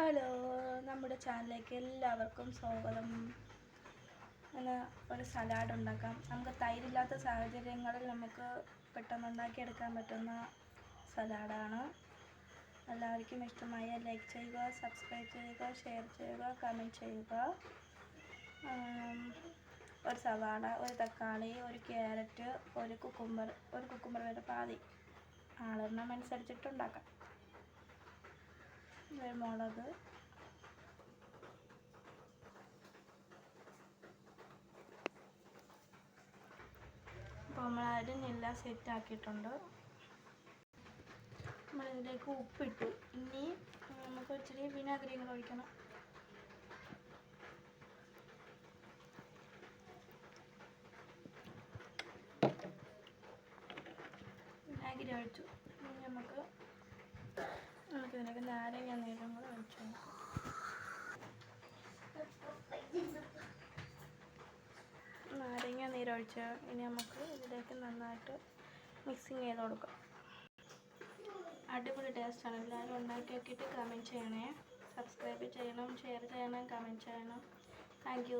Hello നമ്മുടെ ചാനലിലേക്ക് എല്ലാവർക്കും സ്വാഗതം. ഇന്ന് ഒരു സലാഡ് ഉണ്ടാക്കാം. നമുക്ക് തൈരില്ലാത്ത സാഹചര്യങ്ങളിൽ നമുക്ക് പെട്ടെന്ന് ഉണ്ടാക്കിയെടുക്കാൻ പറ്റുന്ന സലാഡാണ്. എല്ലാവർക്കും ഇഷ്ടമായ ലൈക്ക് ചെയ്യുക സബ്സ്ക്രൈബ് ചെയ്യുക ഷെയർ ചെയ്യുക കമന്റ് ചെയ്യുക. ഒരു സവാള ഒരു തക്കാളി ഒരു ക്യാരറ്റ് ഒരു കുക്കുംബർ ഒരു കുക്കുംബർ വരെ പാതി ആളെണ്ണം അനുസരിച്ചിട്ട് ഉണ്ടാക്കാം. മുളക് അപ്പോൾ നമ്മൾ അരിഞ്ഞെല്ലാം സെറ്റ് ആക്കിയിട്ടുണ്ട്. നമ്മളിതിലേക്ക് ഉപ്പിട്ടു. ഇനി നമുക്ക് ഇച്ചിരി വിനാഗിരിയും ഒഴിക്കണം. വിനാഗിരി ഒഴിച്ചു. ഇനി നമുക്ക് ഇതിലേക്ക് നാരങ്ങ നീരും കൂടെ ഒഴിച്ചു കൊടുക്കാം നാരങ്ങ നീരൊഴിച്ച് ഇനി നമുക്ക് ഇതിലേക്ക് നന്നായിട്ട് മിക്സിങ് ചെയ്ത് കൊടുക്കാം. അടിപൊളി ടേസ്റ്റാണ് എല്ലാവരും ഉണ്ടാക്കി നോക്കിയിട്ട് കമന്റ് ചെയ്യണേ. സബ്സ്ക്രൈബ് ചെയ്യണം ഷെയർ ചെയ്യണം കമന്റ് ചെയ്യണം. താങ്ക്